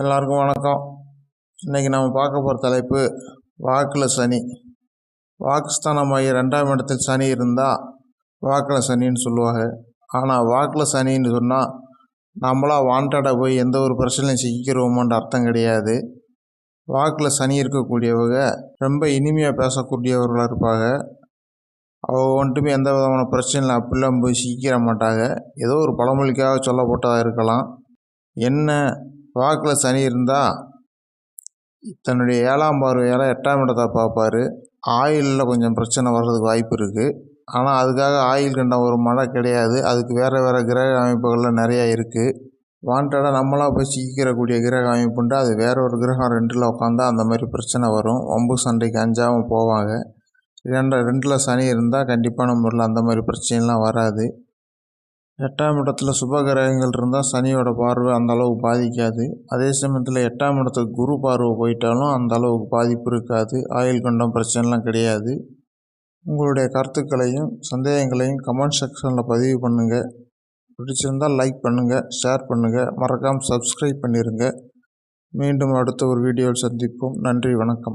எல்லாருக்கும் வணக்கம். இன்றைக்கி நம்ம பார்க்க போகிற தலைப்பு வாக்கில் சனி. வாக்குஸ்தானமாகி ரெண்டாம் இடத்தில் சனி இருந்தால் வாக்கில் சனின்னு சொல்லுவாங்க. ஆனால் வாக்கில் சனின்னு சொன்னால் நம்மளாக வாண்டடாக போய் எந்த ஒரு பிரச்சனையும் சிக்கிக்கிறோமோன்ற அர்த்தம் கிடையாது. வாக்கில் சனி இருக்கக்கூடியவங்க ரொம்ப இனிமையாக பேசக்கூடியவர்களாக இருப்பாங்க. அவங்க வந்துட்டுமே எந்த விதமான பிரச்சனையும் அப்படிலாம் போய் சிக்கிற மாட்டாங்க. ஏதோ ஒரு பழமொழிக்காக சொல்லப்பட்டதாக இருக்கலாம். என்ன வாக்கில் சனி இருந்தால் தன்னுடைய ஏழாம் பார்வையால் எட்டாம் இடத்தை பார்ப்பார். ஆயிலில் கொஞ்சம் பிரச்சனை வர்றதுக்கு வாய்ப்பு இருக்குது ஆனால் அதுக்காக ஆயில் கண்ட ஒரு மழை கிடையாது. அதுக்கு வேறு வேறு கிரக அமைப்புகள்லாம் நிறையா இருக்குது வாண்டடாக நம்மளாக போய் சிக்கிக்கிறக்கூடிய கிரக அமைப்புண்டு அது வேற ஒரு கிரகம் ரெண்டில் உட்காந்தா அந்த மாதிரி பிரச்சனை வரும். ஒம்பு சண்டைக்கு அஞ்சாவும் போவாங்க. ரெண்டு ரெண்டில் சனி இருந்தால் கண்டிப்பான முறையில் அந்த மாதிரி பிரச்சனைலாம் வராது. எட்டாம் இடத்துல சுப கிரகங்கள் இருந்தால் சனியோட பார்வை அந்த அளவுக்கு பாதிக்காது. அதே சமயத்தில் எட்டாம் இடத்துக்கு குரு பார்வை போயிட்டாலும் அந்த அளவுக்கு பாதிப்பு இருக்காது. ஆயில் கொண்டம் பிரச்சனைலாம் கிடையாது. உங்களுடைய கருத்துக்களையும் சந்தேகங்களையும் கமெண்ட் செக்ஷனில் பதிவு பண்ணுங்கள் பிடிச்சிருந்தால் லைக் பண்ணுங்கள் ஷேர் பண்ணுங்கள் மறக்காமல் சப்ஸ்கிரைப் பண்ணிடுங்க மீண்டும் அடுத்த ஒரு வீடியோவில் சந்திப்போம். நன்றி வணக்கம்.